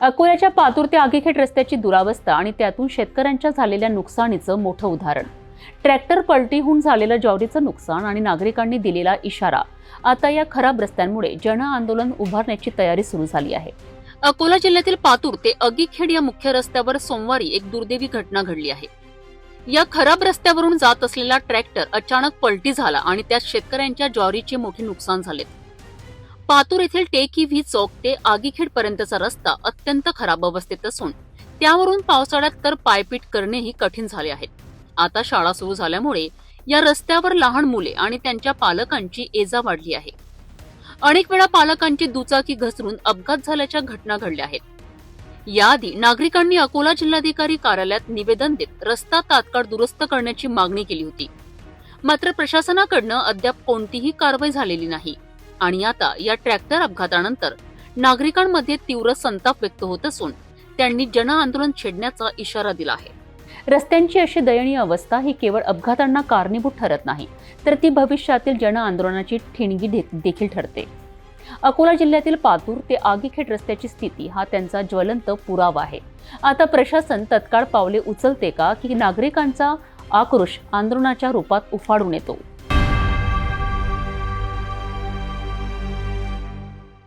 अकोल्याच्या पातूर ते आगीखेड रस्त्याची दुरावस्था आणि त्यातून शेतकऱ्यांच्या झालेल्या नुकसानीचं मोठं उदाहरण. ट्रॅक्टर पलटीहून झालेलं ज्वारीचं नुकसान आणि नागरिकांनी दिलेला इशारा. आता या खराब रस्त्यांमुळे जन आंदोलन उभारण्याची तयारी सुरू झाली आहे. अकोला जिल्ह्यातील पातूर ते अगीखेड या मुख्य रस्त्यावर सोमवारी एक दुर्दैवी घटना घडली आहे. या खराब रस्त्यावरून जात असलेला ट्रॅक्टर अचानक पलटी झाला आणि त्यात शेतकऱ्यांच्या ज्वारीचे मोठे नुकसान झाले पातूर येथील टेकी व्ही चौक ते आगीखेड पर्यंतचा रस्ता अत्यंत खराब अवस्थेत असून त्यावरून पावसाळ्यात तर पायपीट करणेही कठीण झाले आहे आता शाळा सुरू झाल्यामुळे या रस्त्यावर लहान मुले आणि त्यांच्या पालकांची एजा वाढली आहे. अनेक वेळा पालकांची दुचाकी घसरून अपघात झाल्याच्या घटना घडल्या आहेत. याआधी नागरिकांनी अकोला जिल्हाधिकारी कार्यालयात निवेदन देत रस्ता तात्काळ दुरुस्त करण्याची मागणी केली होती. मात्र प्रशासनाकडनं अद्याप कोणतीही कारवाई झालेली नाही. आणि आता या ट्रॅक्टर अपघातानंतर नागरिकांमध्ये तीव्र संताप व्यक्त होत असून त्यांनी जन आंदोलन छेडण्याचा इशारा दिला आहे. रस्त्यांची अशी दयनीय अवस्था ही केवळ अपघातांना कारणीभूत ठरत नाही तर ती भविष्यातील जन आंदोलनाची ठिणगी दे- देखील ठरते. अकोला जिल्ह्यातील पातूर ते आगीखेड रस्त्याची स्थिती हा त्यांचा ज्वलंत पुरावा आहे. आता प्रशासन तत्काळ पावले उचलते का की नागरिकांचा आक्रोश आंदोलनाच्या रूपात उफाडून येतो?